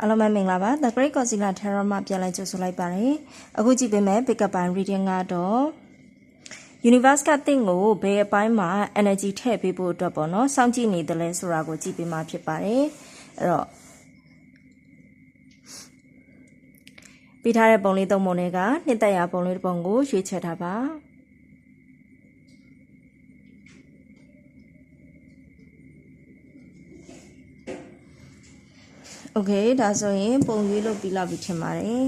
အားလုံးပဲမင်္ဂလာပါ The Great Godzilla Terror မှာပြန်လည်ကြိုဆိုလိုက်ပါတယ်အခုကြည့်ပေးမယ် pick up by reading ကတော့ universe ကတင့်ကိုဘယ်အပိုင်းမှာ energy ထည့်ပေးဖို့အတွက်ပေါ့နော်စောင့်ကြည့်နေတယ်လဲဆိုတာကိုကြည့်ပေးမှာဖြစ်ပါတယ်အဲ့တော့ပေးထားတဲ့ပုံလေးသုံးပုံတွေကနှစ်သက်ရပုံလေးတစ်ပုံကိုရွေးချယ်ထားပါ โอเคဒါဆိုရင်ပုံရွေးလို့ပြီးလောက်ပြီထင်ပါတယ်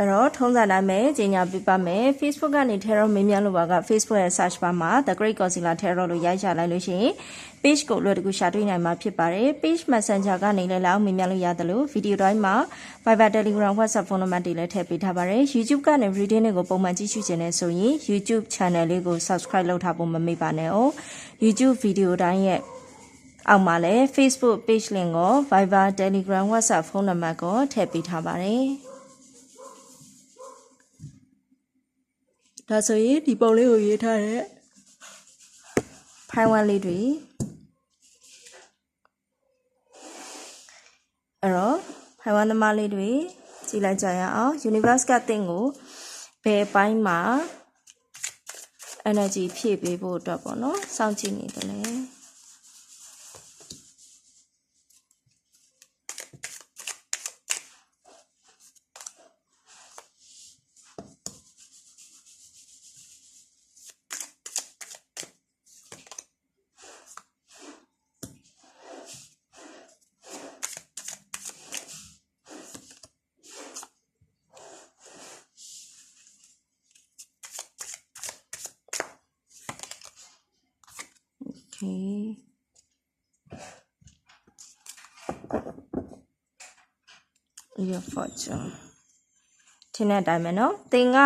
အဲ့တော့ထုံးစံတိုင်းပဲကြီးညာပြပါမယ် Facebook ကနေ Terror မင်းများလို့ပါက Facebook ရဲ့ search bar မှာ The Great Godzilla Terror လို့ရိုက်ရှာလိုက်လို့ရှိရင် page ကိုလွယ်တကူရှာတွေ့နိုင်မှာဖြစ်ပါတယ် page messenger ကနေလည်းလောက်မင်းများလို့ရတယ်လို့ video တိုင်းမှာ Viber Telegram WhatsApp ဖုန်းနံပါတ်တွေလည်းထည့်ပေးထားပါတယ် YouTube ကနေ reading တွေကိုပုံမှန်ကြည့်ရှုခြင်းနဲ့ဆိုရင် YouTube channel လေးကို subscribe လုပ်ထားဖို့မမေ့ပါနဲ့哦 YouTube video တိုင်းရဲ့အောက်မှာလည်း Facebook page link ကို Viber Telegram WhatsApp ဖုန်းနံပါတ်ကိုထည့်ပေးထားပါတယ် ဒါဆိုရင်ဒီပုံလေးကိုရေးထားတဲ့ဖိုင်ဝမ်လေးတွေအဲ့တော့ဖိုင်ဝမ်သမားလေးတွေကြည့်လိုက်ကြရအောင် universe ကတင့်ကိုဘယ်ပိုင်းမှာ energy ဖြည့်ပေးဖို့အတွက်ပေါ့နော်စောင့်ကြည့်နေတယ်လေ Okay. ရဖော့ချွန်ထင်းတဲ့အတိုင်းပဲเนาะသင်က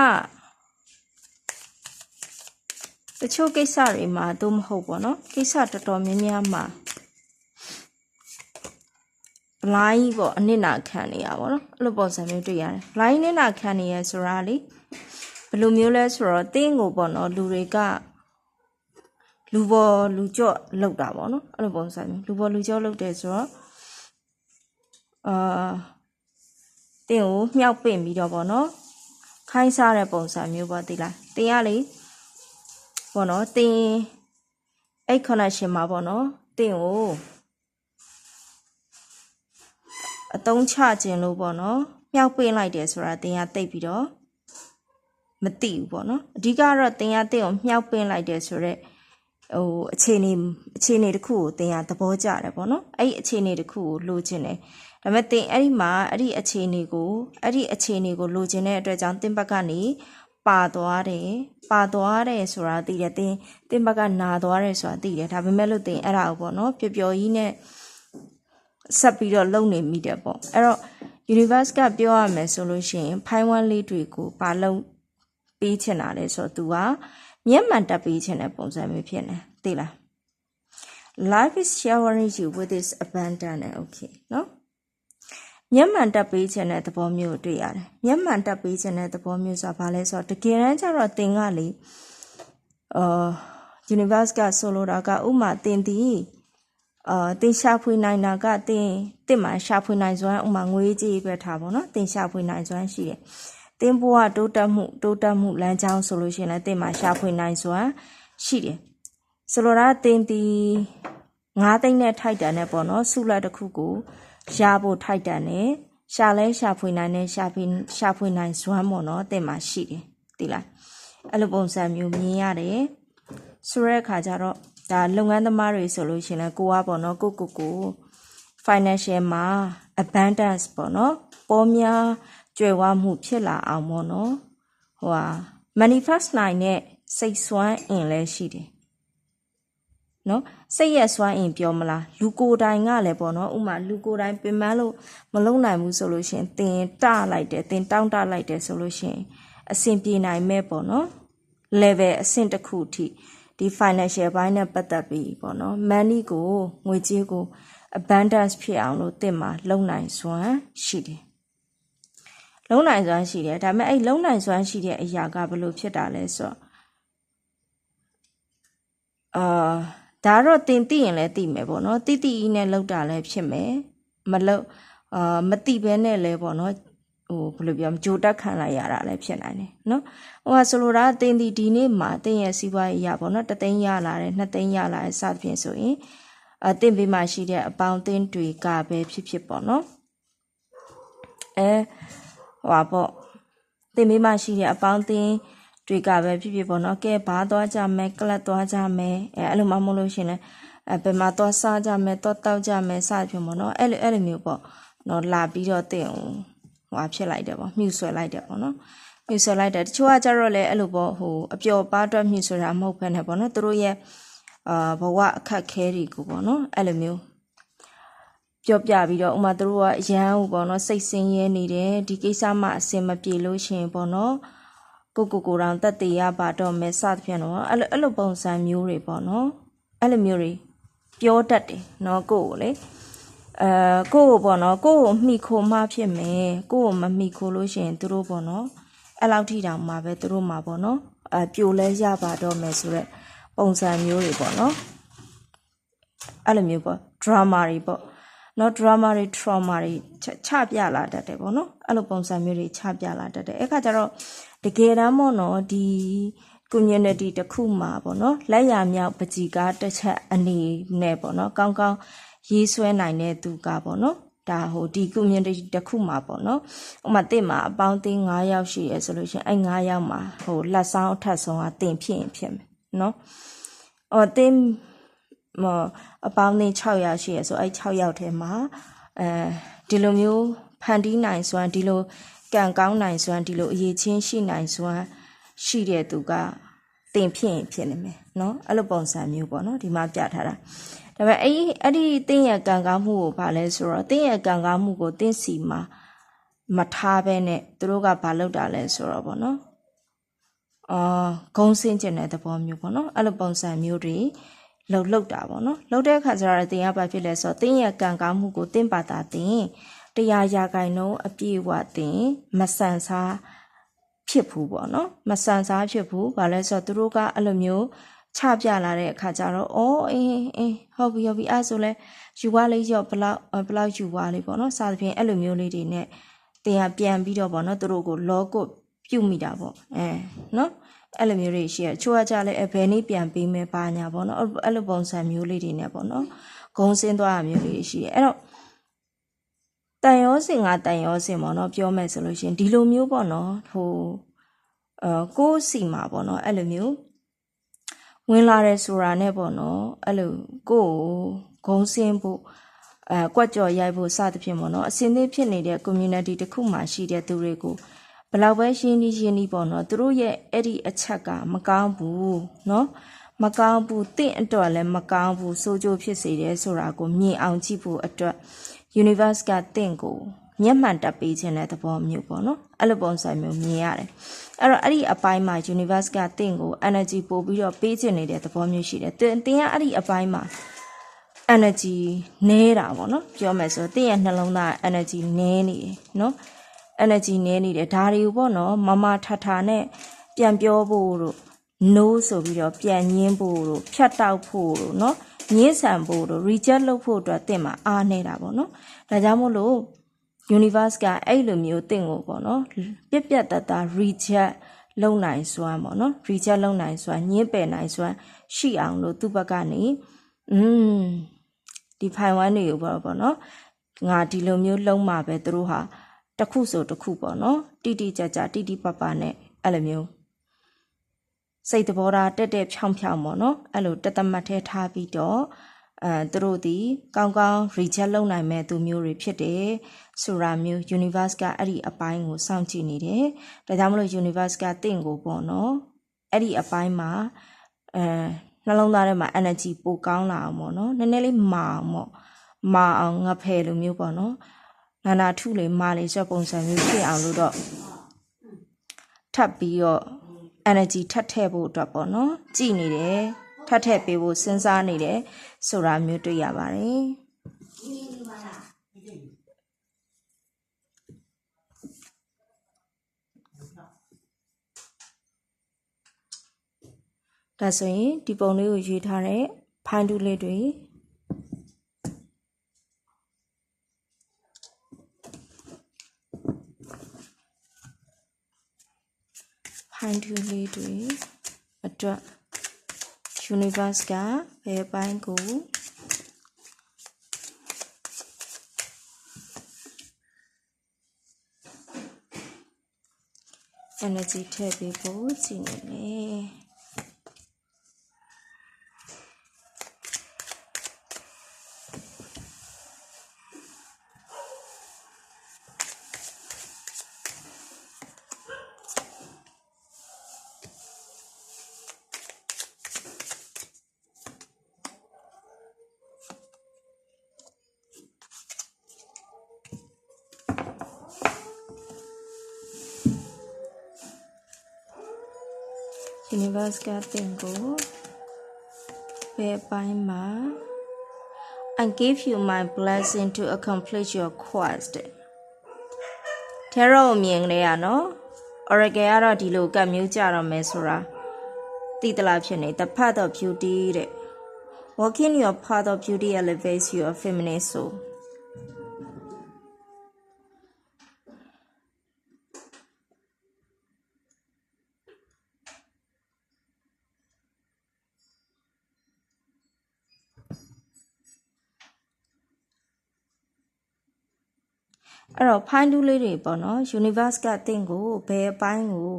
တချို့ကိစ္စတွေမှာသို့မဟုတ်ပေါ့နော်ကိစ္စတော်တော်များများမှာ blind ပေါ့အနစ်နာခံနေရပါတော့အဲ့လိုပုံစံမျိုးတွေ့ရတယ် blind နစ်နာခံနေရဆိုတာလေဘယ်လိုမျိုးလဲဆိုတော့တင်းကိုပေါ့နော်လူတွေကလူပေါ်လူကြော့လောက်တာပေါ့နော်အဲ့လိုပုံစံမျိုးလူပေါ်လူကြော့လောက်တယ်ဆိုတော့အာတ င်းကိုမြှောက်ပင့်ပြီးတော့ပေါ့နော်ခိုင်းစားတဲ့ပုံစံမျိုးပေါ့သိလားတင်းကလေပေါ့နော်တင်းအဲ့ connection မှာပေါ့နော်တင်းကိုအတုံးချခြင်းလို့ပေါ့နော်မြောက်ပင်းလိုက်တယ်ဆိုတာတင်ရတိတ်ပြီးတော့မသိဘူးပေါ့နော်အဓိကတော့တင်ရတင့်ကိုမြောက်ပင်းလိုက်တယ်ဆိုတော့ဟိုအခြေအနေအခြေအနေတစ်ခုကိုတင်ရသဘောကျတယ်ပေါ့နော်အဲ့ဒီအခြေအနေတစ်ခုကိုလိုချင်တယ် ဒါပေမဲ့တင်အဲ့ဒီမှာအဲ့ဒီအခြေအနေကိုအဲ့ဒီအခြေအနေကိုလိုချင်တဲ့အတွက်ကြောင့်တင်ဘက်ကနေပါသွားတယ်ပါသွားတယ်ဆိုတာသိတယ်တင်တင်ဘက်ကနာသွားတယ်ဆိုတာသိတယ်ဒါပေမဲ့လို့တင်အဲ့ဒါကိုပေါ့နော်ပျော်ပျော်ကြီးနဲ့ဆက်ပြီးတော့လုံနေမိတယ်ပေါ့အဲ့တော့ universe ကပြောရမယ်ဆိုလို့ရှိရင်ဖိုင်ဝမ်လေးတွေကိုပါလုံပေးချင်တာလေဆိုတော့ तू ကမျက်မှန်တက်ပေးချင်တဲ့ပုံစံမျိုးဖြစ်နေသိလား life is showering you with this abundance နဲ့ okay နော် မျက်မှန်တက်ပေးခြင်းတဲ့သဘောမျိုးတွေ့ရတယ်မျက်မှန်တက်ပေးခြင်းတဲ့သဘောမျိုးဆိုတာဘာလဲဆိုတော့တကယ်တမ်းကျတော့သင်ကလေအာ universe ကဆိုလိုတာကဥမာသင်သည်အာတင်ရှာဖွေနိုင်တာကတင်တင်မှာရှာဖွေနိုင်စွမ်းဥမာငွေကြေးပဲထားပါတော့တင်ရှာဖွေနိုင်စွမ်းရှိတယ်တင်ဘဝတိုးတက်မှုတိုးတက်မှုလမ်းကြောင်းဆိုလို့ရှိရင်လည်းတင်မှာရှာဖွေနိုင်စွမ်းရှိတယ်ဆိုလိုတာတင်ဒီငါးသိန်းနဲ့ထိုက်တန်နဲ့ပေါ့နော်ဆုလက်တစ်ခုကို ရဖို့ထိုက်တန်နဲ့ရှာလဲရှာဖွေနိုင်နဲ့ရှာဖွေရှာဖွေနိုင်စွမ်းပေါ့နော်တင်မှာရှိတယ်ဒီလားအဲ့လိုပုံစံမျိုးမြင်ရတယ်ဆိုတဲ့အခါကျတော့ဒါလုပ်ငန်းသမားတွေဆိုလို့ရှိရင်လည်းကိုကပေါ့နော်ကိုကိုကို financial မှာ abundance ပေါ့နော်ပေါ်များကြွယ်ဝမှုဖြစ်လာအောင်ပေါ့နော်ဟိုဟာ manifest နိုင်တဲ့စိတ်စွမ်းအင်လည်းရှိတယ် နော်စိတ်ရဲ့စွမ်းအင်ပြောမလားလူကိုယ်တိုင်ကလည်းပေါ့နော်ဥမာလူကိုယ်တိုင်ပင်ပန်းလို့မလုံနိုင်ဘူးဆိုလို့ရှိရင်တင်တလိုက်တယ်တင်တောင်းတလိုက်တယ်ဆိုလို့ရှိရင်အဆင်ပြေနိုင်မဲ့ပေါ့နော် level အဆင့်တစ်ခုအထိဒီ financial ဘိုင်းနဲ့ပတ်သက်ပြီးပေါ့နော် money ကိုငွေကြေးကို abundance ဖြစ်အောင်လို့တင်မှာလုံနိုင်စွမ်းရှိတယ်လုံနိုင်စွမ်းရှိတယ်ဒါပေမဲ့အဲ့လုံနိုင်စွမ်းရှိတဲ့အရာကဘယ်လိုဖြစ်တာလဲဆိုတော့အာ ဒါကတော့တင်သိရင်လည်းသိမယ်ပေါ့နော်တိတိနဲ့လောက်တာလည်းဖြစ်မယ်မလောက်အာမတိဘဲနဲ့လည်းပေါ့နော်ဟိုဘယ်လိုပြောမကြိုတက်ခံလိုက်ရတာလည်းဖြစ်နိုင်တယ်နော်ဟိုကဆိုလိုတာတင်ဒီဒီနေ့မှာတင်ရဲ့စီးပွားရေးရပေါ့နော်တသိန်းရလာတယ်နှစ်သိန်းရလာတယ်စသဖြင့်ဆိုရင်အတင်ပေးမှရှိတဲ့အပေါင်းအသင်းတွေကပဲဖြစ်ဖြစ်ပေါ့နော်အဲဟွာပေါ့တင်ပေးမှရှိတဲ့အပေါင်းအသင်း တွေကပဲဖြစ်ဖြစ်ပေါ့နော်ကဲဘာသွားကြမယ်ကလပ်သွားကြမယ်အဲအဲ့လိုမှမဟုတ်လို့ရှရင်လဲအဲဘယ်မှာသွားစားကြမယ်သွားတောက်ကြမယ်စသဖြင့်ပေါ့နော်အဲ့လိုအဲ့လိုမျိုးပေါ့နော်လာပြီးတော့တင်အောင်ဟွာဖြစ်လိုက်တယ်ပေါ့မြှူဆွဲလိုက်တယ်ပေါ့နော်မြှူဆွဲလိုက်တယ်တချို့ကကြတော့လေအဲ့လိုပေါ့ဟိုအပျော်ပါအတွက်မြှူဆွဲတာမဟုတ်ဘဲနဲ့ပေါ့နော်သူတို့ရဲ့အာဘဝအခက်ခဲတွေကိုပေါ့နော်အဲ့လိုမျိုးပြောပြပြီးတော့ဥမာသူတို့ကအရန်ဟိုပေါ့နော်စိတ်ဆင်းရဲနေတယ်ဒီကိစ္စမှအဆင်မပြေလို့ရှရင်ပေါ့နော် ကိုကိုကိုတောင်တက်တည်ရပါတော့မယ်စသဖြင့်တော့အဲ့လိုအဲ့လိုပုံစံမျိုးတွေပေါ့နော်အဲ့လိုမျိုးတွေပြောတတ်တယ်နော်ကိုကိုလေအဲကိုကိုပေါ့နော်ကိုကိုမှီခိုမှဖြစ်မယ်ကိုကိုမမှီခိုလို့ရှရင်သူတို့ပေါ့နော်အဲ့လောက်ထိတောင်မှပဲသူတို့မှာပေါ့နော်အပြိုလဲရပါတော့မယ်ဆိုတော့ပုံစံမျိုးတွေပေါ့နော်အဲ့လိုမျိုးပေါ့ drama တွေပေါ့နော် drama တွေ trauma တွေချချပြလာတတ်တယ်ပေါ့နော်အဲ့လိုပုံစံမျိုးတွေချပြလာတတ်တယ်အဲ့ခါကျတော့ တကယ်တမ်းပေါ့နော်ဒီ community တစ်ခုမှာပေါ့နော်လက်ရမြောက်ပကြီကားတစ်ချက်အနေနဲ့ပေါ့နော်ကောင်းကောင်းရေးဆွဲနိုင်တဲ့သူကပေါ့နော်ဒါဟိုဒီ community တစ်ခုမှာပေါ့နော်ဥပမာတင့်မှာအပေါင်းအသင်း9ယောက်ရှိရဲဆိုလို့ရှိရင်အဲ့9ယောက်မှာဟိုလက်ဆောင်အထက်ဆုံးကတင်ဖြစ်ရင်ဖြစ်မယ်နော်အော်တင်မအပေါင်းအသင်း6ယောက်ရှိရဲဆိုအဲ့6ယောက်ထဲမှာအဲဒီလိုမျိုးဖန်တီးနိုင်စွမ်းဒီလို ကံကောင်းနိုင်စွမ်းဒီလိုအရေးချင်းရှိနိုင်စွမ်းရှိတဲ့သူကတင်ဖြစ်ရင်ဖြစ်နေမယ်เนาะအဲ့လိုပုံစံမျိုးပေါ့เนาะဒီမှာပြထားတာဒါပေမဲ့အဲ့အဲ့ဒီတင်းရဲ့ကံကောင်းမှုကိုဗာလဲဆိုတော့တင်းရဲ့ကံကောင်းမှုကိုတင်းစီမှာမထားဘဲနဲ့သူတို့ကဘာလုပ်တာလဲဆိုတော့ပေါ့เนาะအာဂုံစင်းကျင်တဲ့သဘောမျိုးပေါ့เนาะအဲ့လိုပုံစံမျိုးတွေလှုပ်လှုပ်တာပေါ့နော်လှုပ်တဲ့အခါကျတော့တင်ရပါဖြစ်လဲဆိုတော့တင်းရဲ့ကံကောင်းမှုကိုတင်းပါတာတင် တရားရာဂိုင်နှုန်းအပြည့်အဝတင်မဆန်စားဖြစ်ဘူးပေါ့နော်မဆန်စားဖြစ်ဘူးဘာလဲဆိုတော့သူတို့ကအဲ့လိုမျိုးချပြလာတဲ့အခါကျတော့အော်အင်းအင်းဟုတ်ပြီဟုတ်ပြီအဲ့ဆိုလဲယူဝါလေးရော့ဘလောက်ဘလောက်ယူဝါလေးပေါ့နော်စသဖြင့်အဲ့လိုမျိုးလေးတွေနဲ့တင်ရပြန်ပြီးတော့ပေါ့နော်သူတို့ကိုလောကုတ်ပြုတ်မိတာပေါ့အဲနော်အဲ့လိုမျိုးတွေရှိရချိုးရကြလဲဘယ်နည်းပြန်ပေးမယ်ပါညာပေါ့နော်အဲ့လိုပုံစံမျိုးလေးတွေနဲ့ပေါ့နော်ဂုံစင်းသွားတာမျိုးလေးရှိရအဲ့တော့ တန်ရောစင်ကတန်ရောစင်ပေါ့နော်ပြောမယ်ဆိုလို့ရှင်ဒီလိုမျိုးပေါ့နော်ဟိုအဲကိုယ်စီမှာပေါ့နော်အဲ့လိုမျိုးဝင်လာတယ်ဆိုတာနဲ့ပေါ့နော်အဲ့လိုကိုယ်ဂုံစင်းဖို့အဲကွက်ကြော်ရိုက်ဖို့စသဖြင့်ပေါ့နော်အစင်းသေးဖြစ်နေတဲ့ community တစ်ခုမှာရှိတဲ့သူတွေကိုဘလောက်ပဲရှင်းနေရှင်းနေပေါ့နော်သူတို့ရဲ့အဲ့ဒီအချက်ကမကောင်းဘူးနော်မကောင်းဘူးတင့်အတွက်လည်းမကောင်းဘူးစိုးကျိုးဖြစ်စေတယ်ဆိုတာကိုမြင်အောင်ကြည့်ဖို့အတွက် universe ကတင့်ကိုမျက်မှန်တပ်ပေးခြင်းတဲ့သဘောမျိုးပေါ့နော်အဲ့လိုပုံစံမျိုးမြင်ရတယ်အဲ့တော့အဲ့ဒီအပိုင်းမှာ universe ကတင့်ကို energy ပို့ပြီးတော့ပေးခြင်းနေတဲ့သဘောမျိုးရှိတယ်တင်တင်ကအဲ့ဒီအပိုင်းမှာ energy နေတာပေါ့နော်ပြောမယ်ဆိုတင်ရဲ့နှလုံးသား energy နေနေတယ်နော် energy နည်းနေတယ်ဒါတွေကိုပေါ့နော်မမထထနဲ့ပြန်ပြောဖို့တို့ no ဆိုပြီးတော့ပြန်ညင်းဖို့တို့ဖြတ်တောက်ဖို့တို့เငင်းဆန်ဖို့တို့ reject လုပ်ဖို့အတွက်တင့်မှာအားနေတာပေါ့နော်ဒါကြောင့်မို့လို့ universe ကအဲ့လိုမျိုးတင့်ကိုပေါ့နော်ပြက်ပြက်တတ reject လုံနိုင်စွမ်းပေါ့နော် reject လုံနိုင်စွမ်းညင်းပယ်နိုင်စွမ်းရှိအောင်လို့သူ့ဘက်ကနေอืมဒီ file 1တွေကိုပေါ့ပေါ့နော်ငါဒီလိုမျိုးလုံမှာပဲသူတို့ဟာတစ်ခုဆိုတစ်ခုပေါ့နော်တိတိကျကျတိတိပပနဲ့အဲ့လိုမျိုး စိတ်တဘောထားတက်တက်ဖြောင်းဖြောင်းပေါ့နော်အဲ့လိုတသမတ်ထဲထားပြီးတော့အဲသူတို့ဒီကောင်းကောင်း reject လုပ်နိုင်မဲ့သူမျိုးတွေဖြစ်တယ်ဆိုတာမျိုး universe ကအဲ့ဒီအပိုင်းကိုစောင့်ကြည့်နေတယ်ဒါကြောင့်မလို့ universe ကတင့်ကိုပေါ့နော်အဲ့ဒီအပိုင်းမှာအဲနှလုံးသားထဲမှာ energy ပိုကောင်းလာအောင်ပေါ့နော်နည်းနည်းလေးမာအောင်ပေါ့မာအောင်ငဖယ်လိုမျိုးပေါ့နော်နာနာထုလေမာလေဆိုပုံစံမျိုးဖြစ်အောင်လို့တော့ထပ်ပြီးတော့ energy ထပ်ထည့်ဖို့အတွက်ပေါ့နော်ကြည်နေတယ်ထပ်ထည့်ပေးဖို့စဉ်းစားနေတယ်ဆိုတာမျိုးတွေ့ရပါတယ်ဒဒါဆိုရင်ဒီပုံလေးကိုရွေးထားတဲ့ဖိုင်းတူးလေးတွေ ဖိုင်းတူးလေးတွေအတွက် universe ကဘယ်ပိုင်းကို energy ထည့်ပေးဖို့စီနေတယ် universe ကတင်ကိုဘယ်ပိုင်းမှာ I give you my blessing to accomplish your quest ထဲတော့မြင်ကြရနော် Oracle ကတော့ဒီလိုကတ်မျိုးကြတော့မယ်ဆိုတာတည်တလားဖြစ်နေ the path of beauty တဲ့ walking your path of beauty elevates your feminine soul အဲ့တော့ဖိုင်းတူးလေးတွေပေါ့နော် universe ကတင့်ကိုဘယ်အပိုင်းကို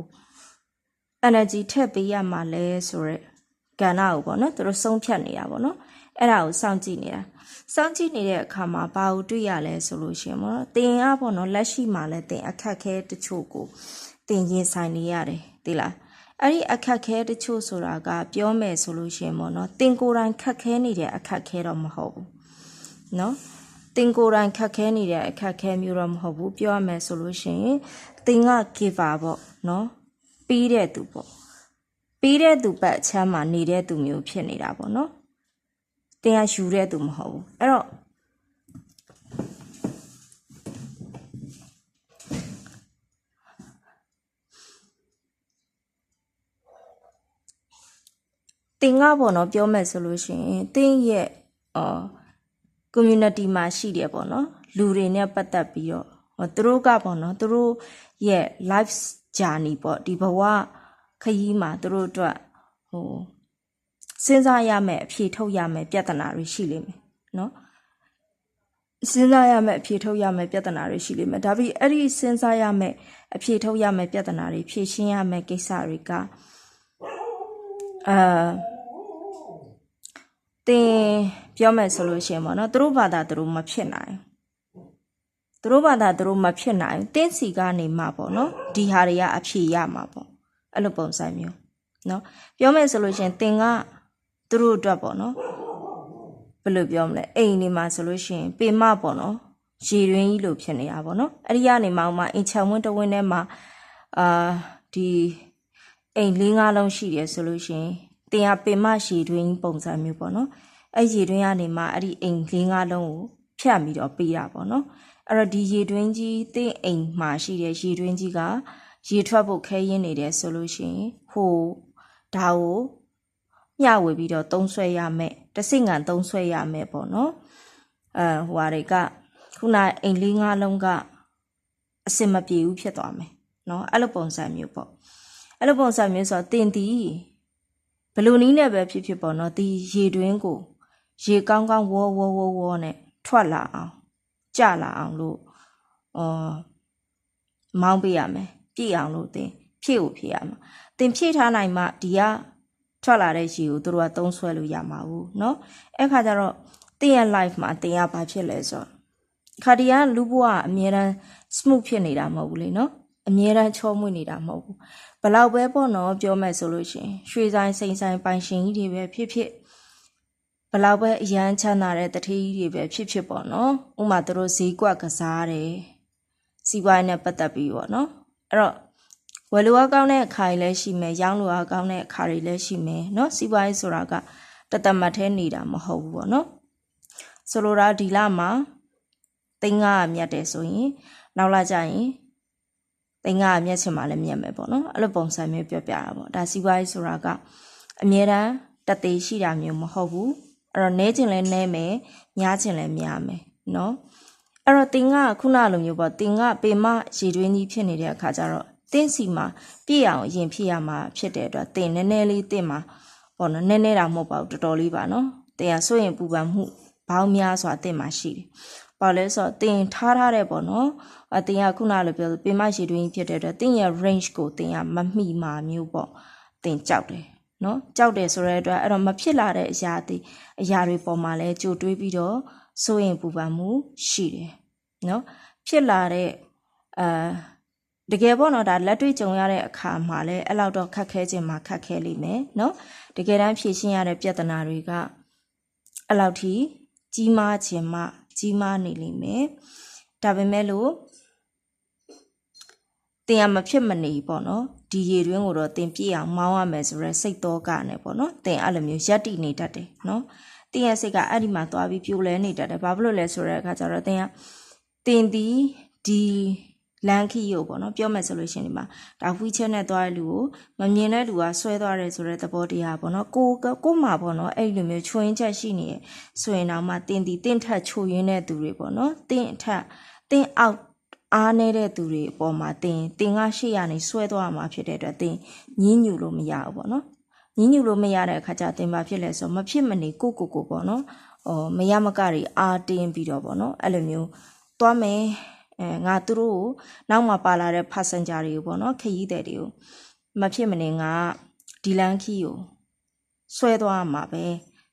energy ထည့်ပေးရမှာလဲဆိုရက်ကဏ္ဍကိုပေါ့နော်သူတို့ဆုံးဖြတ်နေတာပေါ့နော်အဲ့ဒါကိုစောင့်ကြည့်နေတာစောင့်ကြည့်နေတဲ့အခါမှာဘာကိုတွေ့ရလဲဆိုလို့ရှိရင်ပေါ့နော်တင်အားပေါ့နော်လက်ရှိမှာလဲတင်အခက်ခဲတချို့ကိုတင်ရင်ဆိုင်နေရတယ်သိလားအဲ့ဒီအခက်ခဲတချို့ဆိုတာက ပြောမယ်ဆိုလို့ရှိရင်ပေါ့နော်တင်ကိုယ်တိုင်ခက်ခဲနေတဲ့အခက်ခဲတော့မဟုတ်ဘူးနော် တင်ကိုယ်တိုင်ခက်ခဲနေတဲ့အခက်ခဲမျိုးတော့မဟုတ်ဘူးပြောရမယ်ဆိုလို့ရှိရင်တင်က giver ပေါ့နော်ပြီးတဲ့သူပေါ့ပြီးတဲ့သူပတ်အချမ်းမှာနေတဲ့သူမျိုးဖြစ်နေတာပေါ့နော်တင်ကယူတဲ့သူမဟုတ်ဘူးအဲ့တော့တင်ကပေါ့နော်ပြောမယ်ဆိုလို့ရှိရင်တင်ရဲ့အော် community မှာရှိတယ်ပေါ့နော်လူတွေနဲ့ပတ်သက်ပြီးတော့ဟောသူတို့ကပေါ့နော်သူတို့ရဲ့ life journey ပေါ့ဒီဘဝခရီးမှာသူတို့အတွက်ဟိုစဉ်းစားရမယ်အဖြေထုတ်ရမယ်ပြဿနာတွေရှိလိမ့်မယ်နော်စဉ်းစားရမယ်အဖြေထုတ်ရမယ်ပြဿနာတွေရှိလိမ့်မယ်ဒါပြီးအဲ့ဒီစဉ်းစားရမယ်အဖြေထုတ်ရမယ်ပြဿနာတွေဖြေရှင်းရမယ်ကိစ္စတွေကအာ တင်ပြောမယ်ဆိုလို့ရှိရင်ပေါ့နော်သူတို့ဘာသာသူတို့မဖြစ်နိုင်သူတို့ဘာသာသူတို့မဖြစ်နိုင်တင်းစီကနေမှပေါ့နော်ဒီဟာတွေကအဖြေရမှာပေါ့အဲ့လိုပုံစံမျိုးနော်ပြောမယ်ဆိုလို့ရှိရင်တင်ကသူတို့အတွက်ပေါ့နော်ဘယ်လိုပြောမလဲအိမ်နေမှာဆိုလို့ရှိရင်ပေမပေါ့နော်ရေတွင်းကြီးလိုဖြစ်နေတာပေါ့နော်အဲ့ဒီကနေမှမှအင်ချံဝင်းတဝင်းထဲမှာအာဒီအိမ်၄၅လုံးရှိတယ်ဆိုလို့ရှိရင် တင်ကပင်မရေတွင်းပုံစံမျိုးပေါ့နော်အဲ့ရေတွင်းကနေမှအဲ့ဒီအိမ်၄၅လုံးကိုဖြတ်ပြီးတော့ပေးတာပေါ့နော်အဲ့တော့ဒီရေတွင်းကြီးတင်းအိမ်မှာရှိတဲ့ရေတွင်းကြီးကရေထွက်ဖို့ခဲရင်းနေတယ်ဆိုလို့ရှိရင်ဟိုဒါကိုမျှဝေပြီးတော့သုံးဆွဲရမယ်တစိငံသုံးဆွဲရမယ်ပေါ့နော်အဲဟိုဟာတွေကခုနအိမ်လေးငါးလုံးကအစင်မပြေဘူးဖြစ်သွားမယ်နော်အဲ့လိုပုံစံမျိုးပေါ့အဲ့လိုပုံစံမျိုးဆိုတော့တင်တီ ဘလူနီးနဲ့ပဲဖြစ်ဖြစ်ပေါ့နော်ဒီရေတွင်းကိုရေကောင်းကောင်းဝေါ်ဝေါ်ဝေါ်ဝေါ်နဲ့ထွက်လာအောင်ကြလာအောင်လို့အော်မောင်းပေးရမယ်ပြည့်အောင်လို့တင်ဖြည့်ကိုဖြည့်ရမှာတင်ဖြည့်ထားနိုင်မှဒီကထွက်လာတဲ့ရေကိုတို့ကသုံးဆွဲလို့ရမှာဘူးเนาะအဲ့ခါကျတော့တင်ရဲ့ life မှာတင်ရဘာဖြစ်လဲဆိုတော့ခါဒီကလူဘဝအမြဲတမ်း smooth ဖြစ်နေတာမဟုတ်ဘူးလေเนาะအမြဲတမ်းချောမွေ့နေတာမဟုတ်ဘူး ဘလောက်ပဲပေါ့နော်ပြောမယ်ဆိုလို့ရှင်ရွှေဆိုင်စိန်ဆိုင်ပိုင်ရှင်ကြီးတွေပဲဖြစ်ဖြစ်ဘလောက်ပဲအရန်ချမ်းသာတဲ့တတိကြီးတွေပဲဖြစ်ဖြစ်ပေါ့နော်ဥမာသူတို့ဈေးကွက်ကစားတယ်စီးပွားရေးနဲ့ပတ်သက်ပြီးပေါ့နော်အဲ့တော့ဝယ်လိုအားကောင်းတဲ့အခါတွေလည်းရှိမယ်ရောင်းလိုအားကောင်းတဲ့အခါတွေလည်းရှိမယ်နော်စီးပွားရေးဆိုတာကတသက်မှတ်သေးနေတာမဟုတ်ဘူးပေါ့နော်ဆိုလိုတာဒီလမှာသိန်း900မြတ်တယ်ဆိုရင် နောက်လာကြရင် သိန်း900မြတ်ချင်မှလည်းမြတ်မယ်ပေါ့နော်အဲ့လိုပုံစံမျိုးပြောပြတာပေါ့ဒါစီးပွားရေးဆိုတာကအမြဲတမ်းတသေးရှိတာမျိုးမဟုတ်ဘူးအဲ့တော့နဲခြင်းလဲနဲမယ်များခြင်းလဲများမယ်နော်အဲ့တော့တင်ကခုနလိုမျိုးပေါ့တင်ကပေမရေတွင်းကြီးဖြစ်နေတဲ့အခါကျတော့တင်းစီမှာပြည့်အောင်အရင်ဖြစ်ရမှာဖြစ်တဲ့အတွက်တင်နည်းနည်းလေးတင်မှာပေါ့နော်နည်းနည်းတာမဟုတ်ပါဘူးတော်တော်လေးပါနော်တင်ကစိုးရင်ပူပန်မှုဘောင်းများစွာတင်မှာရှိတယ်ဘာလဲဆိုတော့တင်ထားထားတဲ့ပေါ့နော် အတင်ကခုနလိုပြောပေမရေတွင်းကြီးဖြစ်တဲ့အတွက်တင်ရဲ့ range ကိုတင်ကမမိမာမျိုးပေါ့တင်ကြောက်တယ်နော်ကြောက်တယ်ဆိုတဲ့အတွက်အဲ့တော့မဖြစ်လာတဲ့အရာတွေအရာတွေပေါ်မှာလဲကြိုတွေးပြီးတော့စိုးရင်ပူပန်မှုရှိတယ်နော်ဖြစ်လာတဲ့အာတကယ်ပေါ့နော်ဒါလက်တွေ့ကြုံရတဲ့အခါမှာလဲအဲ့လောက်တော့ခက်ခဲခြင်းမှာခက်ခဲလိမ့်မယ်နော်တကယ်တမ်းဖြေရှင်းရတဲ့ပြဿနာတွေကအဲ့လောက်ထိကြီးမားခြင်းမှကြီးမားနေလိမ့်မယ်ဒါပေမဲ့လို့ တင်ရမဖြစ်မနေပေါ့နော်ဒီရေတွင်းကိုတော့တင်ပြည့်အောင်မောင်းရမယ်ဆိုရဲစိတ်တော့ကနဲ့ပေါ့နော်တင်အဲ့လိုမျိုးရက်တိနေတတ်တယ်နော်တင်ရဲ့စိတ်ကအဲ့ဒီမှာသွားပြီးပြိုလဲနေတတ်တယ်ဘာဖြစ်လို့လဲဆိုတဲ့အခါကျတော့တင်ကတင်ဒီဒီလန်ခီကိုပေါ့နော်ပြောမယ်ဆိုလို့ရှိရင်ဒီမှာဒါဝီချက်နဲ့သွားတဲ့လူကိုမမြင်တဲ့လူကဆွဲသွားတယ်ဆိုတဲ့သဘောတရားပေါ့နော်ကိုကိုမှပေါ့နော်အဲ့လိုမျိုးချွင်းချက်ရှိနေဆိုရင်တော့မှတင်ဒီတင့်ထက်ချိုရင်းတဲ့သူတွေပေါ့နော်တင့်ထက်တင့်အောက် အားနေတဲ့သူတွေအပေါ်မှာတင်တင်ကရှေ့ရနေဆွဲသွားမှာဖြစ်တဲ့အတွက်တင်ညင်းညူလို့မရဘူးပေါ့နော်ညင်းညူလို့မရတဲ့အခါကျတင်ပါဖြစ်လဲဆိုမဖြစ်မနေကိုကိုကိုပေါ့နော်ဟောမရမကတွေအားတင်းပြီးတော့ပေါ့နော်အဲ့လိုမျိုးသွားမယ်အဲငါသူတို့ကိုနောက်မှပါလာတဲ့ passenger တွေကိုပေါ့နော်ခရီးသည်တွေကိုမဖြစ်မနေငါဒီလန်ခီကိုဆွဲသွားမှာပဲ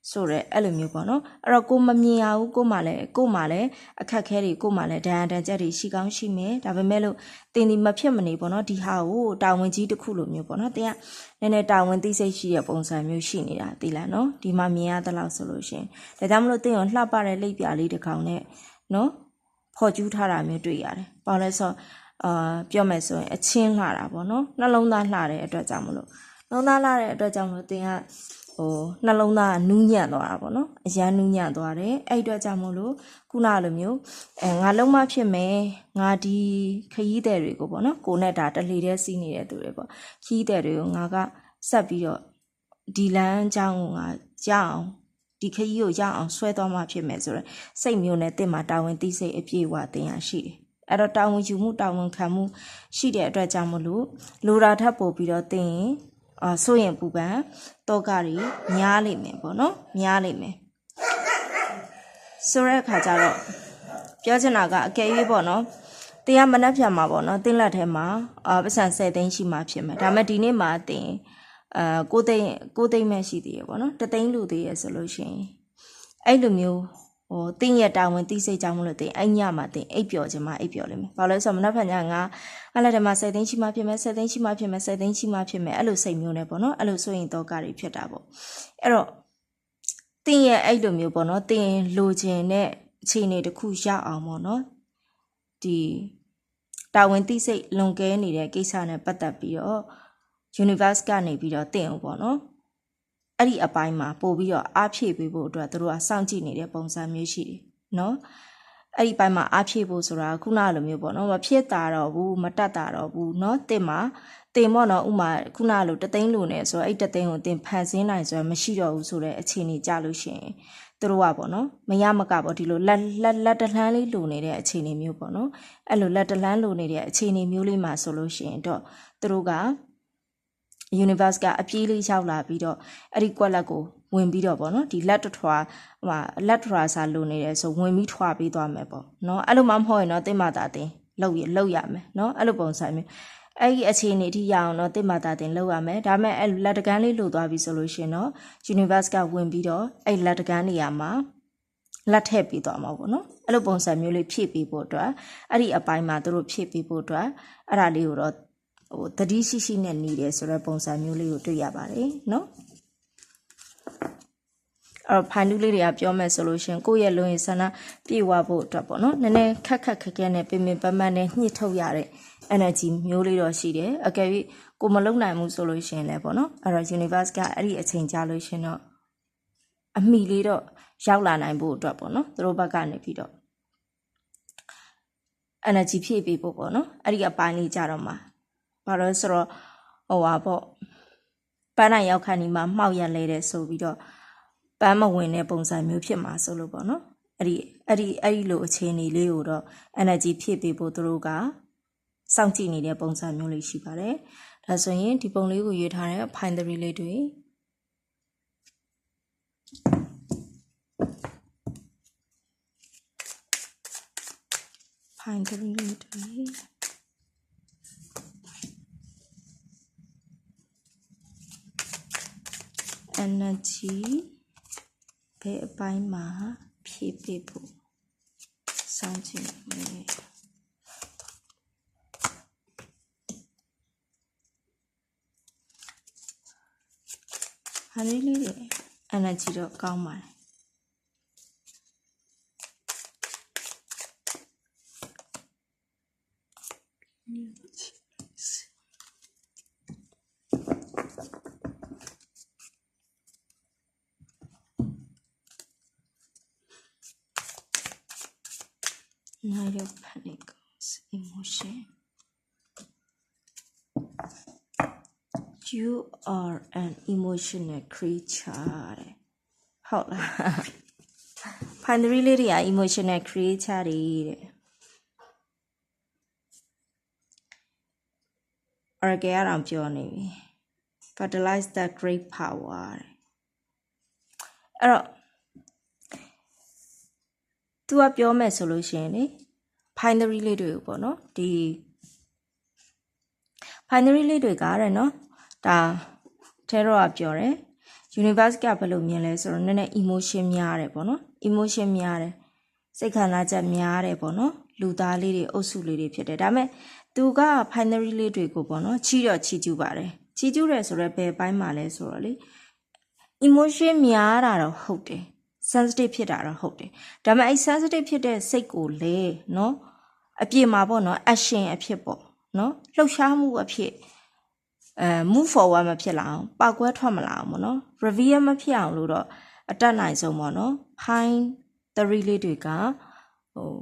ဆိုတော့အဲ့လိုမျိုးပေါ့နော်အဲ့တော့ကိုမမြင်ရဘူးကိုမှလည်းကိုမှလည်းအခက်ခဲတွေကိုမှလည်းဒဏ်ရာဒဏ်ချက်တွေရှိကောင်းရှိမယ်ဒါပေမဲ့လို့တင်ဒီမဖြစ်မနေပေါ့နော်ဒီဟာကိုတာဝန်ကြီးတစ်ခုလိုမျိုးပေါ့နော်တင်ကနည်းနည်းတာဝန်သိစိတ်ရှိတဲ့ပုံစံမျိုးရှိနေတာသိလားနော်ဒီမှာမြင်ရသလောက်ဆိုလို့ရှင်ဒါကြောင့်မလို့တင်ရောလှပတဲ့လိပ်ပြာလေးတစ်ကောင်နဲ့နော်ဖော်ကျူးထားတာမျိုးတွေ့ရတယ်ဘာလဲဆိုအာပြောမယ်ဆိုရင်အချင်းလှတာပေါ့နော်နှလုံးသားလှတဲ့အတွက်ကြောင့်မလို့နှလုံးသားလှတဲ့အတွက်ကြောင့်မလို့တင်က ဟိုနှလုံးသားနူးညံ့သွားတာပေါ့နော်အရန်နူးညံ့သွားတယ်အဲ့အတွက်ကြောင့်မို့လို့ခုနလိုမျိုးအဲငါလုံးမဖြစ်မယ်ငါဒီခရီးသည်တွေကိုပေါ့နော်ကိုနဲ့ဒါတလှေတဲ့စီးနေတဲ့သူတွေပေါ့ခရီးသည်တွေကိုငါကဆက်ပြီးတော့ဒီလမ်းကြောင်းကိုငါရအောင်ဒီခရီးကိုရအောင်ဆွဲသွားမှဖြစ်မယ်ဆိုတော့စိတ်မျိုးနဲ့တင်မှာတာဝန်သိစိတ်အပြည့်အဝတင်ရရှိတယ်အဲ့တော့တာဝန်ယူမှုတာဝန်ခံမှုရှိတဲ့အတွက်ကြောင့်မလို့လိုတာထပ်ပို့ပြီးတော့တင်ရင် အာဆိုရင်ပူပန်တောကတွေများလိမ့်မယ်ပေါ့နော်များလိမ့်မယ်ဆိုတဲ့အခါကျတော့ပြောချင်တာကအကယ်၍ပေါ့နော်တရားမနှက်ဖြတ်မှာပေါ့နော်တင်းလက်ထဲမှာအာပတ်စံ10သိန်းရှိမှဖြစ်မယ်ဒါပေမဲ့ဒီနေ့မှာတင်အာ9သိန်း9သိန်းပဲရှိသေးရပေါ့နော်တသိန်းလူသေးရဆိုလို့ရှိရင်အဲ့လိုမျိုး ဟိုတင်းရတာဝန်တိစိတ်ကြောင့်မလို့တင်းအဲ့ညမှာတင်းအိပ်ပျော်ခြင်းမှာအိပ်ပျော်လိမ့်မယ်။ဘာလို့လဲဆိုတော့မနှက်ဖက်ညငါအဲ့လက်ထဲမှာ7သိန်းရှိမှဖြစ်မယ်7သိန်းရှိမှဖြစ်မယ်7သိန်းရှိမှဖြစ်မယ်အဲ့လိုစိတ်မျိုးနဲ့ပေါ့နော်အဲ့လိုဆိုရင်တော့ကတွေဖြစ်တာပေါ့။အဲ့တော့တင်းရဲ့အဲ့လိုမျိုးပေါ့နော်တင်းလိုချင်တဲ့အခြေအနေတစ်ခုရအောင်ပေါ့နော်။ဒီတာဝန်တိစိတ်လွန်ကဲနေတဲ့ကိစ္စနဲ့ပတ်သက်ပြီးတော့ universe ကနေပြီးတော့တင်းအောင်ပေါ့နော်။ အဲ့ဒီအပိုင်းမှာပို့ပြီးတော့အားဖြည့်ပေးဖို့အတွက်တို့ကစောင့်ကြည့်နေတဲ့ပုံစံမျိုးရှိတယ်နော်အဲ့ဒီပိုင်းမှာအားဖြည့်ဖို့ဆိုတာခုနလိုမျိုးပေါ့နော်မဖြစ်တာတော့ဘူးမတတ်တာတော့ဘူးเนาะတင်မှာတင်ပေါ့နော်ဥမာခုနလိုတသိန်းလိုနေဆိုတော့အဲ့တသိန်းကိုတင်ဖန်ဆင်းနိုင်ဆိုတော့မရှိတော့ဘူးဆိုတဲ့အခြေအနေကြလို့ရှိရင်သူတို့ကပေါ့နော်မရမကပေါ့ဒီလိုလက်လက်လက်တလှမ်းလေးလိုနေတဲ့အခြေအနေမျိုးပေါ့နော်အဲ့လိုလက်တလှမ်းလိုနေတဲ့အခြေအနေမျိုးလေးမှာဆိုလို့ရှိရင်တော့သူတို့က universe ကအပြေးလေးရောက်လာပြီးတော့အဲ့ဒီကွက်လက်ကိုဝင်ပြီးတော့ပေါ့နော်ဒီလက်တထွာဟိုလက်ထွာစာလိုနေတယ်ဆိုဝင်ပြီးထွာပေးသွားမယ်ပေါ့နော်အဲ့လိုမှမဟုတ်ရင်တော့တိမတာတင်လောက်ရလောက်ရမယ်နော်အဲ့လိုပုံစံမျိုးအဲ့ဒီအခြေအနေအထိရအောင်တော့တိမတာတင်လောက်ရမယ်ဒါပေမဲ့အဲ့လက်တကန်းလေးလိုသွားပြီဆိုလို့ရှင်တော့ universe ကဝင်ပြီးတော့အဲ့လက်တကန်းနေရာမှာလက်ထည့်ပြီးသွားမှာပေါ့နော်အဲ့လိုပုံစံမျိုးလေးဖြည့်ပြီးဖို့အတွက်အဲ့ဒီအပိုင်းမှာသူတို့ဖြည့်ပြီးဖို့အတွက်အဲ့ဒါလေးကိုတော့ ဟိုတတိရှိရှိနဲ့နေတယ်ဆိုတဲ့ပုံစံမျိုးလေးကိုတွေ့ရပါတယ်နော်အဲ့ဖိုင်လူလေးတွေကပြောမယ်ဆိုလို့ရှင်ကိုယ့်ရဲ့လုံရင်ဆန္ဒပြေဝဖို့အတွက်ပေါ့နော်နည်းနည်းခက်ခက်ခက်ခဲနဲ့ပင်ပင်ပန်းပန်းနဲ့ညှစ်ထုတ်ရတဲ့ energy မျိုးလေးတော့ရှိတယ်အကယ်၍ကိုမလုံနိုင်ဘူးဆိုလို့ရှင်လည်းပေါ့နော်အဲ့တော့ universe ကအဲ့ဒီအချိန်ကြာလို့ရှင်တော့အမိလေးတော့ရောက်လာနိုင်ဖို့အတွက်ပေါ့နော်သူတို့ဘက်ကနေပြီးတော့ energy ဖြည့်ပေးဖို့ပေါ့နော်အဲ့ဒီအပိုင်းလေးကြတော့မှာ ဘာလို့ဆိုတော့ဟိုပါပေါ့ပန်းနိုင်ရောက်ခါနီမှာမှောက်ရက်လဲတဲ့ဆိုပြီးတော့ပန်းမဝင်တဲ့ပုံစံမျိုးဖြစ်မှာဆိုလို့ပေါ့နော်အဲ့ဒီအဲ့ဒီအဲ့ဒီလိုအခြေအနေလေးကိုတော့ energy ဖြည့်ပေးဖို့သူတို့ကစောင့်ကြည့်နေတဲ့ပုံစံမျိုးလေးရှိပါတယ်ဒါဆိုရင်ဒီပုံလေးကိုရွေးထားတဲ့ find the relate တွေ find the relate တွေ energy ဘယ်အပိုင်းမှာဖြည့်ပေးဖို့စောင့်ကြည့်မယ်ဟာလေးလေးတွေ energy တော့ကောင်းပါတယ်နို င်ရ panic emotion you are an emotional creature တဲ့ဟုတ်လား Finally လေးတွေက emotional creature တွေတဲ့ Oracle ကတော့ပြောနေပြီ fertilize the great power တဲ့အဲ့တော့ तू ကပြောမယ်ဆိုလို့ရှိရင်လေ binary လေးတွေကိုပေါ့နော်ဒီ binary လေးတွေကတဲ့နော်ဒါထဲတော့ကပြောတယ် universe ကဘယ်လိုမြင်လဲဆိုတော့နည်းနည်း emotion များတယ်ပေါ့နော် emotion များတယ်စိတ်ခံစားချက်များတယ်ပေါ့နော်လူသားလေးတွေအုပ်စုလေးတွေဖြစ်တယ်ဒါပေမဲ့သူက binary လေးတွေကိုပေါ့နော်ချီတော့ချီကျူးပါတယ်ချီကျူးတယ်ဆိုတော့ဘယ်ပိုင်းမှာလဲဆိုတော့လေ emotion များတာတော့ဟုတ်တယ် sensitive ဖြစ်တာတော့ဟုတ်တယ်ဒါပေမဲ့အဲ sensitive ဖြစ်တဲ့စိတ်ကိုလေနော်အပြစ်မှာပေါ့နော် action အဖြစ်ပေါ့နော်လှုပ်ရှားမှုအဖြစ်အဲ move forward မဖြစ်လာအောင်ပောက်ကွဲထွက်မလာအောင်ပေါ့နော် reveal မဖြစ်အောင်လို့တော့အတက်နိုင်ဆုံးပေါ့နော် find the relay တွေကဟို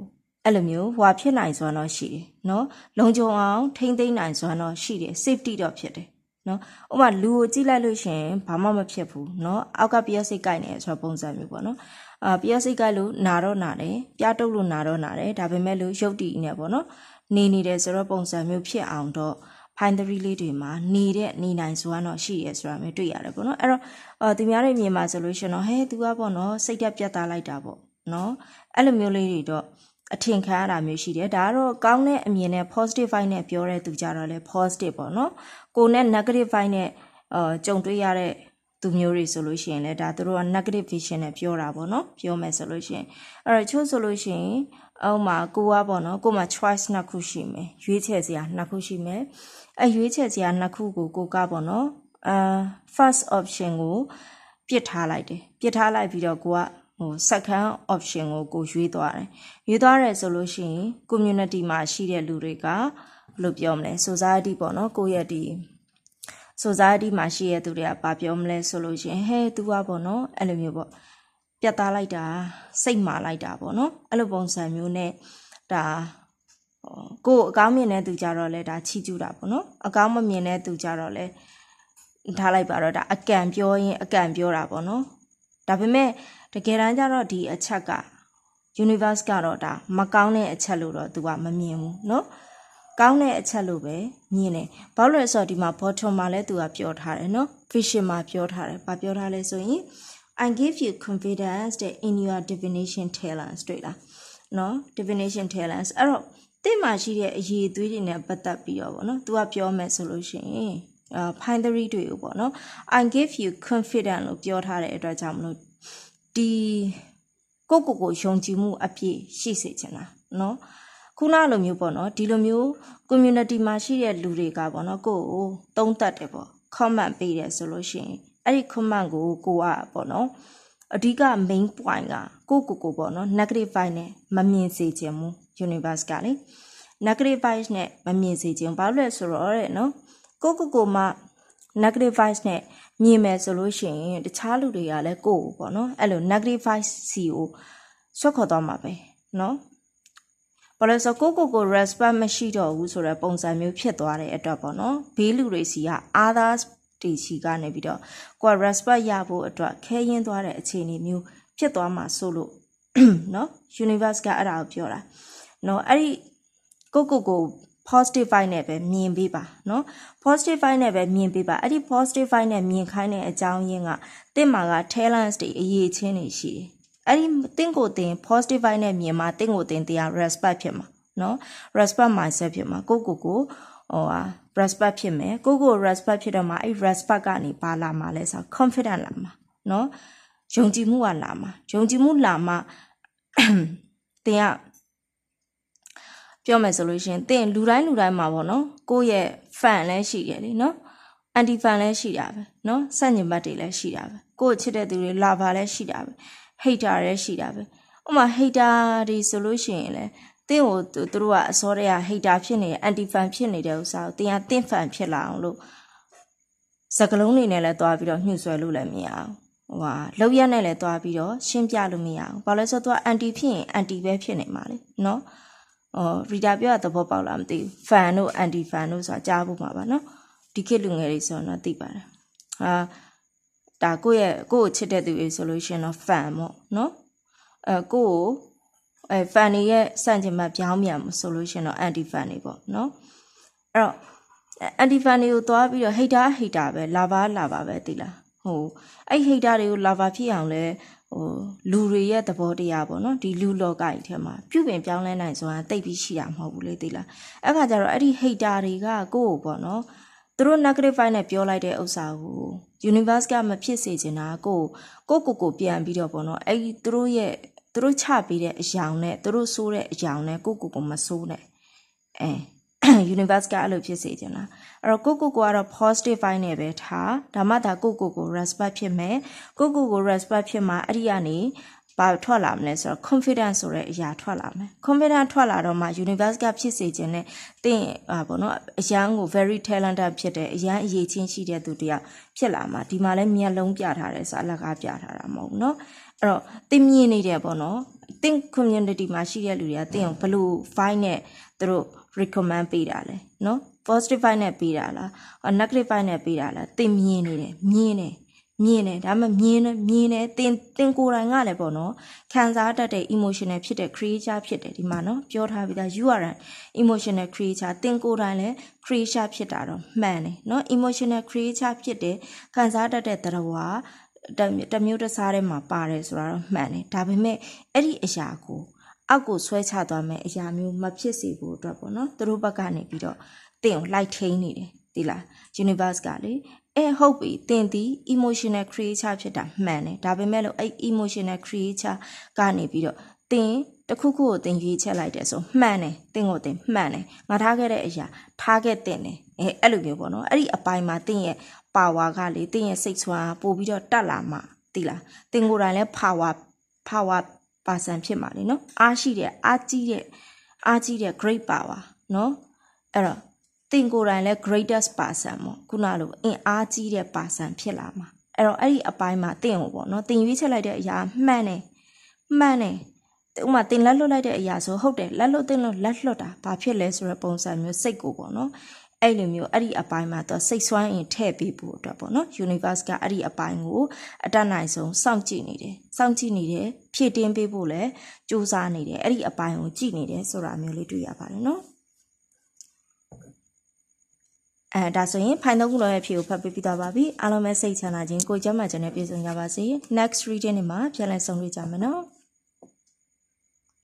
အဲ့လိုမျိုးဟွာဖြစ်နိုင်စွမ်းတော့ရှိတယ်နော်လုံခြုံအောင်ထိမ့်သိမ့်နိုင်စွမ်းတော့ရှိတယ် safety တော့ဖြစ်တယ် နော်ဥပမာလူကိုကြည့်လိုက်လို့ရှရင်ဘာမှမဖြစ်ဘူးနော်အောက်ကပြည့်စိတ်ကိုက်နေဆိုတော့ပုံစံမျိုးပေါ့နော်အာပြည့်စိတ်ကိုက်လို့နာတော့နာတယ်ပြတုပ်လို့နာတော့နာတယ်ဒါပေမဲ့လို့ရုပ်တည်နေပေါ့နော်နေနေတယ်ဆိုတော့ပုံစံမျိုးဖြစ်အောင်တော့ find the relay တွေမှာနေတဲ့နေနိုင်စွမ်းတော့ရှိရဲဆိုတာမျိုးတွေ့ရတယ်ပေါ့နော်အဲ့တော့အော်သူများတွေမြင်မှာဆိုလို့ရှင်တော့ဟဲ तू ကပေါ့နော်စိတ်တက်ပြတ်သားလိုက်တာပေါ့နော်အဲ့လိုမျိုးလေးတွေတော့ အထင်ခံရတာမျိုးရှိတယ်ဒါကတော့ကောင်းတဲ့အမြင်နဲ့ positive vibe နဲ့ပြောတဲ့သူကြတော့လေ positive ပေါ့နော်ကိုနဲ့ negative vibe နဲ့အာကြုံတွေ့ရတဲ့သူမျိုးတွေဆိုလို့ရှိရင်လည်းဒါသူတို့က negative vision နဲ့ပြောတာပေါ့နော်ပြောမယ်ဆိုလို့ရှိရင်အဲ့တော့ချို့ဆိုလို့ရှိရင်အောက်မှာကိုကပေါ့နော်ကိုမှ choice နှစ်ခုရှိမယ်ရွေးချယ်စရာနှစ်ခုရှိမယ်အဲရွေးချယ်စရာနှစ်ခုကိုကိုကပေါ့နော်အာ first option ကိုပြစ်ထားလိုက်တယ်ပြစ်ထားလိုက်ပြီးတော့ကိုက ဟို second option ကိုကိုရွေးသွားတယ်ရွေးသွားတယ်ဆိုလို့ရှိရင် community မှာရှိတဲ့လူတွေကဘယ်လိုပြောမလဲ society ပေါ့နော်ကိုယ့်ရဲ့ဒီ society မှာရှိရတဲ့သူတွေကဘာပြောမလဲဆိုလို့ရှိရင်ဟဲ तू อ่ะပေါ့နော်အဲ့လိုမျိုးပေါ့ပြတ်သားလိုက်တာစိတ်မာလိုက်တာပေါ့နော်အဲ့လိုပုံစံမျိုးနဲ့ဒါကိုယ်အကောင်းမြင်တဲ့သူကြတော့လဲဒါချီးကျူးတာပေါ့နော်အကောင်းမမြင်တဲ့သူကြတော့လဲထားလိုက်ပါတော့ဒါအကန့်ပြောရင်အကန့်ပြောတာပေါ့နော် ဒါပေမဲ့တကယ်တမ်းကျတော့ဒီအချက်က universe ကတော့ဒါမကောင်းတဲ့အချက်လို့တော့သူကမမြင်ဘူးเนาะကောင်းတဲ့အချက်လို့ပဲမြင်တယ်ဘာလို့လဲဆိုတော့ဒီမှာ bottom မှာလည်းသူကပြောထားတယ်เนาะ vision မှာပြောထားတယ်ဘာပြောထားလဲဆိုရင် I give you confidence that in your divination talents တွေ့လားเนาะ divination talents အဲ့တော့တင့်မှာရှိတဲ့အရေးအသွေးတွေနဲ့ပတ်သက်ပြီးတော့ဗောနော် तू ကပြောမယ်ဆိုလို့ရှိရင် ဖိုင်သရီတွေကိုပေါ့နော် I give you confidence လို့ပြောထားတဲ့အတွက်ကြောင့်မလို့ဒီကိုကိုကိုယုံကြည်မှုအပြည့်ရှိစေချင်တာနော်ခုနလိုမျိုးပေါ့နော်ဒီလိုမျိုး community မှာရှိတဲ့လူတွေကပေါ့နော်ကိုကိုသုံးသပ်တယ်ပေါ့ comment ပေးတယ်ဆိုလို့ရှိရင်အဲ့ဒီ comment ကိုကိုကပေါ့နော်အဓိက main point ကကိုကိုကိုပေါ့နော် negative vibe နဲ့မမြင်စေချင်ဘူး universe ကလေ negative vibe နဲ့မမြင်စေချင်ဘာလို့လဲဆိုတော့တဲ့နော် ကိုကိုကိုမှ negative vibe နဲ့မြင်မယ်ဆိုလို့ရှိရင်တခြားလူတွေကလည်းကိုယ့်ကိုပေါ့နော်အဲ့လို negative vibe စီကိုဆွတ်ခေါ်သွားမှာပဲနော်ဘာလို့ဆိုကိုကိုကို respect မရှိတော့ဘူးဆိုတဲ့ပုံစံမျိုးဖြစ်သွားတဲ့အတွက်ပေါ့နော်ဘေးလူတွေစီက others တီချီကနေပြီးတော့ကိုက respect ရဖို့အတွက်ခဲရင်းသွားတဲ့အခြေအနေမျိုးဖြစ်သွားမှာဆိုလို့နော် universe ကအဲ့ဒါကိုပြောတာနော်အဲ့ဒီကိုကိုကို positive vibe နဲ့ပဲမြင်ပေးပါเนาะ positive vibe နဲ့ပဲမြင်ပေးပါအဲ့ဒီ positive vibe နဲ့မြင်ခိုင်းတဲ့အကြောင်းရင်းကတင့်မှာက talents တွေအရေးချင်းတွေရှိတယ်အဲ့ဒီတင့်ကိုတင် positive vibe နဲ့မြင်မှာတင့်ကိုတင်တရား respect ဖြစ်မှာเนาะ respect mindset ဖြစ်မှာကိုကိုကိုဟိုဟာ respect ဖြစ်မယ်ကိုကို respect ဖြစ်တော့မှအဲ့ respect ကနေပါလာမှာလဲဆို confident လာမှာเนาะယုံကြည်မှုကလာမှာယုံကြည်မှုလာမှာ တင်က ပြောမယ်ဆိုလို့ရှရင်တင်လူတိုင်းလူတိုင်းမှာပေါ့နော်ကိုယ့်ရဲ့ fan လည်းရှိတယ်လေနော် anti fan လည်းရှိတာပဲနော်စန့်ကျင်ဘက်တွေလည်းရှိတာပဲကိုယ့်ချစ်တဲ့သူတွေ lover လည်းရှိတာပဲ hater လည်းရှိတာပဲဥပမာ hater တွေဆိုလို့ရှိရင်လည်းတင်းကိုသူတို့ကအစောတည်းက hater ဖြစ်နေတယ် anti fan ဖြစ်နေတဲ့ဥစ္စာကိုတင်းကတင့် fan ဖြစ်လာအောင်လို့စကလုံးတွေနဲ့လည်းတွားပြီးတော့ညှို့ဆွဲလို့လည်းမရအောင်ဟိုဟာလောက်ရက်နဲ့လည်းတွားပြီးတော့ရှင်းပြလို့မရအောင်ဘာလို့လဲဆိုတော့ anti ဖြစ်ရင် anti ပဲဖြစ်နေမှာလေနော် အော် reader ပြောတာသဘောပေါက်လားမသိဘူး fan တို့ anti fan တို့ဆိုတာကြားဖို့မှာပါနော်ဒီခေတ်လူငယ်တွေဆိုတော့သိပါတယ်ဟာဒါကိုယ့်ရဲ့ကိုယ့်ကိုချစ်တဲ့သူတွေဆိုလို့ရှိရင်တော့ fan ပေါ့နော်အဲကိုယ့်ကိုအဲ fan တွေရဲ့စန့်ကျင်ဘက်ပြောင်းပြန်ဆိုလို့ရှိရင်တော့ anti fan တွေပေါ့နော်အဲ့တော့ anti fan တွေကိုသွားပြီးတော့ hater hater ပဲ lava lava ပဲသိလား ဟိုအဲ့ hater တွေကို lava ဖြစ်အောင်လဲဟိုလူတွေရဲ့သဘောတရားပေါ့နော်ဒီလူလောကကြီးထဲမှာပြုပြင်ပြောင်းလဲနိုင်ဆိုတာတိတ်ပြီးရှိတာမဟုတ်ဘူးလေသိလားအဲ့ခါကျတော့အဲ့ဒီ hater တွေကကိုယ့်ကိုပေါ့နော်သူတို့ negative vibe နဲ့ပြောလိုက်တဲ့ဥစ္စာကို universe ကမဖြစ်စေချင်တာကိုကိုကိုကိုပြန်ပြီးတော့ပေါ့နော်အဲ့ဒီသူတို့ရဲ့သူတို့ချပေးတဲ့အယောင်နဲ့သူတို့ဆိုးတဲ့အယောင်နဲ့ကိုကိုကိုမဆိုးနဲ့အဲ universe ကအဲ့လိုဖြစ်စေချင်တာအဲ့တော့ကိုကိုကိုကတော့ positive vibe နဲ့ပဲထားဒါမှသာကိုကိုကို respect ဖြစ်မယ်ကိုကိုကို respect ဖြစ်မှာအဲ့ဒီကနေဘာထွက်လာမလဲဆိုတော့ confidence ဆိုတဲ့အရာထွက်လာမယ် confidence ထွက်လာတော့မှ universe ကဖြစ်စေခြင်းနဲ့တင်းဟာပေါ့နော်အရန်ကို very talented ဖြစ်တဲ့အရန်အရေးချင်းရှိတဲ့သူတယောက်ဖြစ်လာမှာဒီမှာလည်းမျက်လုံးပြထားတယ်ဆိုအလကားပြထားတာမဟုတ်ဘူးเนาะအဲ့တော့တင်းမြင်နေတယ်ပေါ့နော် သင် community မှာရှိတဲ့လူတွေကသင်ကိုဘလို့ file နဲ့သူတို့ recommend ပေးတာလဲနော် positive file နဲ့ပေးတာလား negative file နဲ့ပေးတာလားသင်မြင်နေတယ်မြင်တယ်မြင်တယ်ဒါမှမြင်မြင်တယ်သင်သင်ကိုယ်တိုင်ကလည်းပေါ့နော်ခံစားတတ်တဲ့ emotional ဖြစ်တဲ့ creature ဖြစ်တယ်ဒီမှာနော်ပြောထားပြီးသား you are an emotional creature သင်ကိုယ်တိုင်လည်း creature ဖြစ်တာတော့မှန်တယ်နော် emotional creature ဖြစ်တယ်ခံစားတတ်တဲ့သတ္တဝါ တမျိုးတစားထဲမှာပါတယ်ဆိုတာတော့မှန်တယ်ဒါပေမဲ့အဲ့ဒီအရာကိုအောက်ကိုဆွဲချသွားမယ်အရာမျိုးမဖြစ်စေဖို့အတွက်ပေါ့နော်သူတို့ဘက်ကနေပြီးတော့တင်ကိုလိုက်ထိန်နေတယ်ဒီလား universe ကလေအဲဟုတ်ပြီတင်ဒီ emotional creature ဖြစ်တာမှန်တယ်ဒါပေမဲ့လို့အဲ့ emotional creature ကနေပြီးတော့တင် တခုခုကိုတင်ရွေးချက်လိုက်တယ်ဆိုမှန်တယ်တင်ကိုတင်မှန်တယ်ငါထားခဲ့တဲ့အရာထားခဲ့တင်တယ်အဲအဲ့လိုမျိုးပေါ့နော်အဲ့ဒီအပိုင်းမှာတင်ရဲ့ power ကလေတင်ရဲ့စိတ်ဆွမ်းပို့ပြီးတော့တက်လာမှသိလားတင်ကိုယ်တိုင်လဲ power power ပါဆန်ဖြစ်မှာလေနော်အားရှိတဲ့အားကြီးတဲ့အားကြီးတဲ့ great power နော်အဲ့တော့တင်ကိုယ်တိုင်လဲ greatest person ပေါ့ခုနလိုအင်အားကြီးတဲ့ person ဖြစ်လာမှာအဲ့တော့အဲ့ဒီအပိုင်းမှာတင်ကိုပေါ့နော်တင်ရွေးချက်လိုက်တဲ့အရာမှန်တယ်မှန်တယ် ဥမာတင်လက်လွတ်လိုက်တဲ့အရာဆိုဟုတ်တယ်လက်လွတ်တင်လို့လက်လွတ်တာဘာဖြစ်လဲဆိုတော့ပုံစံမျိုးစိတ်ကိုပေါ့နော်အဲ့လိုမျိုးအဲ့ဒီအပိုင်းမှာတော့စိတ်ဆွမ်းရင်ထည့်ပေးဖို့အတွက်ပေါ့နော် universe ကအဲ့ဒီအပိုင်းကိုအတက်နိုင်ဆုံးစောင့်ကြည့်နေတယ်စောင့်ကြည့်နေတယ်ဖြည့်တင်းပေးဖို့လည်းစူးစမ်းနေတယ်အဲ့ဒီအပိုင်းကိုကြည့်နေတယ်ဆိုတာမျိုးလေးတွေ့ရပါတယ်နော်အဲဒါဆိုရင်ဖိုင်သုံးခုလုံးရဲ့ဖြေကိုဖတ်ပေးပြီးသွားပါပြီအားလုံးပဲစိတ်ချမ်းသာခြင်းကိုယ်ကျမ်းမာခြင်းနဲ့ပြည့်စုံကြပါစေ next reading မှာပြန်လည်ဆုံတွေ့ကြမယ်နော်